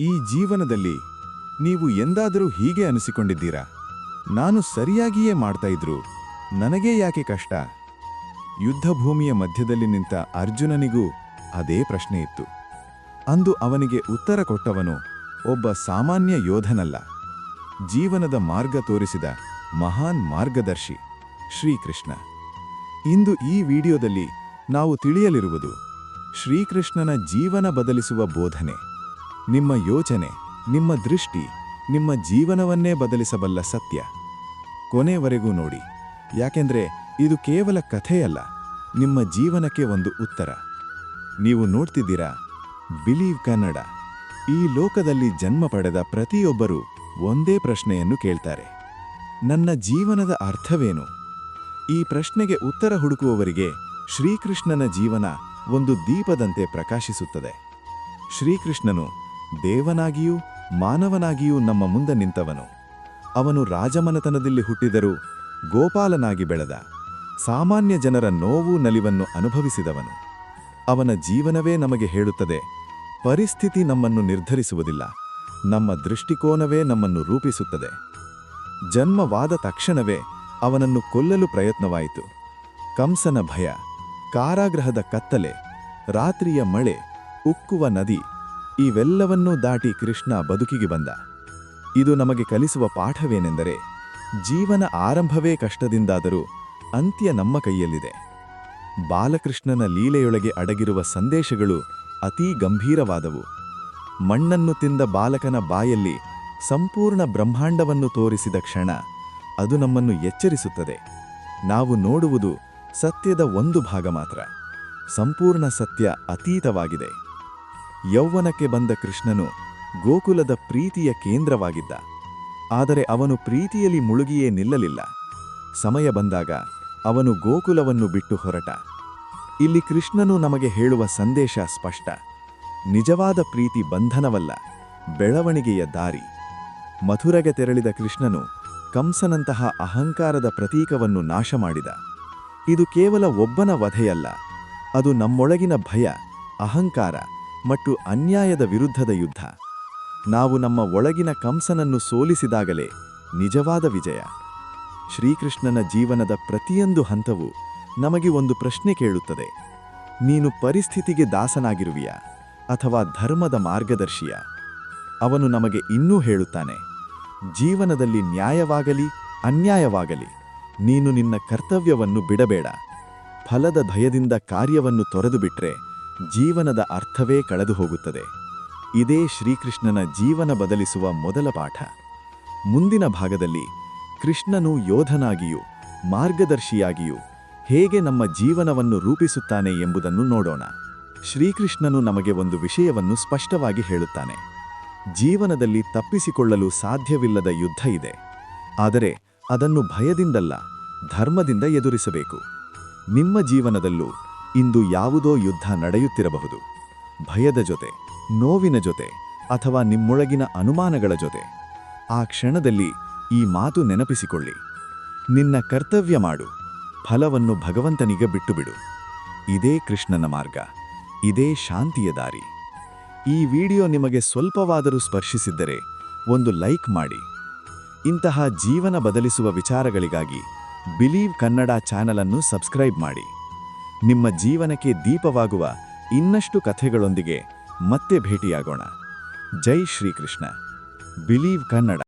ಈ ಜೀವನದಲ್ಲಿ ನೀವು ಎಂದಾದರೂ ಹೀಗೆ ಅನಿಸಿಕೊಂಡಿದ್ದೀರಾ? ನಾನು ಸರಿಯಾಗಿಯೇ ಮಾಡ್ತಾ ಇದ್ರು. ನನಗೇ ಯಾಕೆ ಕಷ್ಟ? ಯುದ್ಧಭೂಮಿಯ ಮಧ್ಯದಲ್ಲಿ ನಿಂತ ಅರ್ಜುನನಿಗೂ ಅದೇ ಪ್ರಶ್ನೆ ಇತ್ತು. ಅಂದು ಅವನಿಗೆ ಉತ್ತರ ಕೊಟ್ಟವನು ಒಬ್ಬ ಸಾಮಾನ್ಯ ಯೋಧನಲ್ಲ. ಜೀವನದ ಮಾರ್ಗ ತೋರಿಸಿದ ಮಹಾನ್ ಮಾರ್ಗದರ್ಶಿ ಶ್ರೀಕೃಷ್ಣ. ಇಂದು ಈ ವಿಡಿಯೋದಲ್ಲಿ ನಾವು ತಿಳಿಯಲಿರುವುದು ಶ್ರೀಕೃಷ್ಣನ ಜೀವನ ಬದಲಿಸುವ ಬೋಧನೆ. ನಿಮ್ಮ ಯೋಚನೆ, ನಿಮ್ಮ ದೃಷ್ಟಿ, ನಿಮ್ಮ ಜೀವನವನ್ನೇ ಬದಲಿಸಬಲ್ಲ ಸತ್ಯ. ಕೊನೆವರೆಗೂ ನೋಡಿ, ಯಾಕೆಂದ್ರೆ ಇದು ಕೇವಲ ಕಥೆಯಲ್ಲ, ನಿಮ್ಮ ಜೀವನಕ್ಕೆ ಒಂದು ಉತ್ತರ. ನೀವು ನೋಡ್ತಿದ್ದೀರಾ, ಬಿಲೀವ್ ಕನ್ನಡ. ಈ ಲೋಕದಲ್ಲಿ ಜನ್ಮ ಪಡೆದ ಪ್ರತಿಯೊಬ್ಬರೂ ಒಂದೇ ಪ್ರಶ್ನೆಯನ್ನು ಕೇಳ್ತಾರೆ. ನನ್ನ ಜೀವನದ ಅರ್ಥವೇನು? ಈ ಪ್ರಶ್ನೆಗೆ ಉತ್ತರ ಹುಡುಕುವವರಿಗೆ ಶ್ರೀಕೃಷ್ಣನ ಜೀವನ ಒಂದು ದೀಪದಂತೆ ಪ್ರಕಾಶಿಸುತ್ತದೆ. ಶ್ರೀಕೃಷ್ಣನು ದೇವನಾಗಿಯೂ ಮಾನವನಾಗಿಯೂ ನಮ್ಮ ಮುಂದೆ ನಿಂತವನು. ಅವನು ರಾಜಮನತನದಲ್ಲಿ ಹುಟ್ಟಿದರೂ ಗೋಪಾಲನಾಗಿ ಬೆಳೆದ. ಸಾಮಾನ್ಯ ಜನರ ನೋವು ನಲಿವನ್ನು ಅನುಭವಿಸಿದವನು. ಅವನ ಜೀವನವೇ ನಮಗೆ ಹೇಳುತ್ತದೆ, ಪರಿಸ್ಥಿತಿ ನಮ್ಮನ್ನು ನಿರ್ಧರಿಸುವುದಿಲ್ಲ, ನಮ್ಮ ದೃಷ್ಟಿಕೋನವೇ ನಮ್ಮನ್ನು ರೂಪಿಸುತ್ತದೆ. ಜನ್ಮವಾದ ತಕ್ಷಣವೇ ಅವನನ್ನು ಕೊಲ್ಲಲು ಪ್ರಯತ್ನವಾಯಿತು. ಕಂಸನ ಭಯ, ಕಾರಾಗೃಹದ ಕತ್ತಲೆ, ರಾತ್ರಿಯ ಮಳೆ, ಉಕ್ಕುವ ನದಿ ಇವೆಲ್ಲವನ್ನೂ ದಾಟಿ ಕೃಷ್ಣ ಬದುಕಿಗೆ ಬಂದ. ಇದು ನಮಗೆ ಕಲಿಸುವ ಪಾಠವೇನೆಂದರೆ ಜೀವನ ಆರಂಭವೇ ಕಷ್ಟದಿಂದಾದರೂ ಅಂತ್ಯ ನಮ್ಮ ಕೈಯಲ್ಲಿದೆ. ಬಾಲಕೃಷ್ಣನ ಲೀಲೆಯೊಳಗೆ ಅಡಗಿರುವ ಸಂದೇಶಗಳು ಅತೀ ಗಂಭೀರವಾದವು. ಮಣ್ಣನ್ನು ತಿಂದ ಬಾಲಕನ ಬಾಯಲ್ಲಿ ಸಂಪೂರ್ಣ ಬ್ರಹ್ಮಾಂಡವನ್ನು ತೋರಿಸಿದ ಕ್ಷಣ ಅದು ನಮ್ಮನ್ನು ಎಚ್ಚರಿಸುತ್ತದೆ. ನಾವು ನೋಡುವುದು ಸತ್ಯದ ಒಂದು ಭಾಗ ಮಾತ್ರ. ಸಂಪೂರ್ಣ ಸತ್ಯ ಅತೀತವಾಗಿದೆ. ಯೌವನಕ್ಕೆ ಬಂದ ಕೃಷ್ಣನು ಗೋಕುಲದ ಪ್ರೀತಿಯ ಕೇಂದ್ರವಾಗಿದ್ದ. ಆದರೆ ಅವನು ಪ್ರೀತಿಯಲ್ಲಿ ಮುಳುಗಿಯೇ ನಿಲ್ಲಲಿಲ್ಲ. ಸಮಯ ಬಂದಾಗ ಅವನು ಗೋಕುಲವನ್ನು ಬಿಟ್ಟು ಹೊರಟ. ಇಲ್ಲಿ ಕೃಷ್ಣನು ನಮಗೆ ಹೇಳುವ ಸಂದೇಶ ಸ್ಪಷ್ಟ. ನಿಜವಾದ ಪ್ರೀತಿ ಬಂಧನವಲ್ಲ, ಬೆಳವಣಿಗೆಯ ದಾರಿ. ಮಥುರೆಗೆ ತೆರಳಿದ ಕೃಷ್ಣನು ಕಂಸನಂತಹ ಅಹಂಕಾರದ ಪ್ರತೀಕವನ್ನು ನಾಶ ಮಾಡಿದ. ಇದು ಕೇವಲ ಒಬ್ಬನ ವಧೆಯಲ್ಲ, ಅದು ನಮ್ಮೊಳಗಿನ ಭಯ, ಅಹಂಕಾರ ಮತ್ತು ಅನ್ಯಾಯದ ವಿರುದ್ಧದ ಯುದ್ಧ. ನಾವು ನಮ್ಮ ಒಳಗಿನ ಕಂಸನನ್ನು ಸೋಲಿಸಿದಾಗಲೇ ನಿಜವಾದ ವಿಜಯ. ಶ್ರೀಕೃಷ್ಣನ ಜೀವನದ ಪ್ರತಿಯೊಂದು ಹಂತವು ನಮಗೆ ಒಂದು ಪ್ರಶ್ನೆ ಕೇಳುತ್ತದೆ. ನೀನು ಪರಿಸ್ಥಿತಿಗೆ ದಾಸನಾಗಿರುವಿಯ ಅಥವಾ ಧರ್ಮದ ಮಾರ್ಗದರ್ಶಿಯ? ಅವನು ನಮಗೆ ಇನ್ನೂ ಹೇಳುತ್ತಾನೆ, ಜೀವನದಲ್ಲಿ ನ್ಯಾಯವಾಗಲಿ, ಅನ್ಯಾಯವಾಗಲಿ, ನೀನು ನಿನ್ನ ಕರ್ತವ್ಯವನ್ನು ಬಿಡಬೇಡ. ಫಲದ ಭಯದಿಂದ ಕಾರ್ಯವನ್ನು ತೊರೆದುಬಿಟ್ರೆ ಜೀವನದ ಅರ್ಥವೇ ಕಳೆದು ಹೋಗುತ್ತದೆ. ಇದೇ ಶ್ರೀಕೃಷ್ಣನ ಜೀವನ ಬದಲಿಸುವ ಮೊದಲ ಪಾಠ. ಮುಂದಿನ ಭಾಗದಲ್ಲಿ ಕೃಷ್ಣನು ಯೋಧನಾಗಿಯೂ, ಮಾರ್ಗದರ್ಶಿಯಾಗಿಯೂ ಹೇಗೆ ನಮ್ಮ ಜೀವನವನ್ನು ರೂಪಿಸುತ್ತಾನೆ ಎಂಬುದನ್ನು ನೋಡೋಣ. ಶ್ರೀಕೃಷ್ಣನು ನಮಗೆ ಒಂದು ವಿಷಯವನ್ನು ಸ್ಪಷ್ಟವಾಗಿ ಹೇಳುತ್ತಾನೆ. ಜೀವನದಲ್ಲಿ ತಪ್ಪಿಸಿಕೊಳ್ಳಲು ಸಾಧ್ಯವಿಲ್ಲದ ಯುದ್ಧ ಇದೆ. ಆದರೆ ಅದನ್ನು ಭಯದಿಂದಲ್ಲ, ಧರ್ಮದಿಂದ ಎದುರಿಸಬೇಕು. ನಿಮ್ಮ ಜೀವನದಲ್ಲೂ ಇಂದು ಯಾವುದೋ ಯುದ್ಧ ನಡೆಯುತ್ತಿರಬಹುದು. ಭಯದ ಜೊತೆ, ನೋವಿನ ಜೊತೆ, ಅಥವಾ ನಿಮ್ಮೊಳಗಿನ ಅನುಮಾನಗಳ ಜೊತೆ. ಆ ಕ್ಷಣದಲ್ಲಿ ಈ ಮಾತು ನೆನಪಿಸಿಕೊಳ್ಳಿ. ನಿನ್ನ ಕರ್ತವ್ಯ ಮಾಡು. ಫಲವನ್ನು ಭಗವಂತನಿಗೆ ಬಿಟ್ಟುಬಿಡು. ಇದೇ ಕೃಷ್ಣನ ಮಾರ್ಗ. ಇದೇ ಶಾಂತಿಯ ದಾರಿ. ಈ ವಿಡಿಯೋ ನಿಮಗೆ ಸ್ವಲ್ಪವಾದರೂ ಸ್ಪರ್ಶಿಸಿದ್ದರೆ ಒಂದು ಲೈಕ್ ಮಾಡಿ. ಇಂತಹ ಜೀವನ ಬದಲಿಸುವ ವಿಚಾರಗಳಿಗಾಗಿ ಬಿಲೀವ್ ಕನ್ನಡ ಚಾನಲನ್ನು ಸಬ್ಸ್ಕ್ರೈಬ್ ಮಾಡಿ. ನಿಮ್ಮ ಜೀವನಕ್ಕೆ ದೀಪವಾಗುವ ಇನ್ನಷ್ಟು ಕಥೆಗಳೊಂದಿಗೆ ಮತ್ತೆ ಭೇಟಿಯಾಗೋಣ. ಜೈ ಶ್ರೀಕೃಷ್ಣ. ಬಿಲೀವ್ ಕನ್ನಡ.